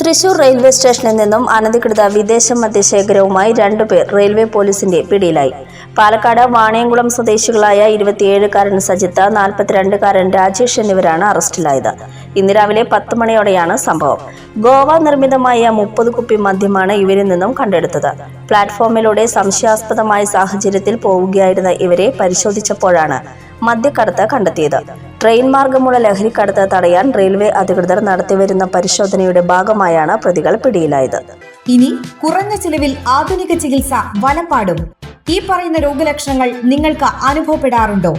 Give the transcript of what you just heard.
Thrissur railway സ്റ്റേഷനിൽ നിന്നും അനധികൃത വിദേശ മദ്യശേഖരവുമായി രണ്ടുപേർ റെയിൽവേ പോലീസിന്റെ പിടിയിലായി. പാലക്കാട് വാണിയംകുളം സ്വദേശികളായ ഇരുപത്തിയേഴുകാരൻ സജിത്ത് നാൽപ്പത്തിരണ്ടുകാരൻ രാജേഷ് എന്നിവരാണ് അറസ്റ്റിലായത്. ഇന്ന് രാവിലെ പത്ത് മണിയോടെയാണ് സംഭവം. ഗോവ നിർമ്മിതമായ മുപ്പത് കുപ്പി മദ്യമാണ് ഇവരിൽ നിന്നും കണ്ടെടുത്തത്. പ്ലാറ്റ്ഫോമിലൂടെ സംശയാസ്പദമായ സാഹചര്യത്തിൽ പോവുകയായിരുന്ന ഇവരെ പരിശോധിച്ചപ്പോഴാണ് മദ്യക്കടത്ത് കണ്ടെത്തിയത്. ട്രെയിൻ മാർഗമുള്ള ലഹരിക്കടത്ത് തടയാൻ റെയിൽവേ അധികൃതർ നടത്തിവരുന്ന പരിശോധനയുടെ ഭാഗമായാണ് പ്രതികൾ പിടിയിലായത്. ഇനി കുറഞ്ഞ ചിലവിൽ ആധുനിക ചികിത്സ വലപ്പാടും. ഈ പറയുന്ന രോഗലക്ഷണങ്ങൾ നിങ്ങൾക്ക് അനുഭവപ്പെടാറുണ്ടോ?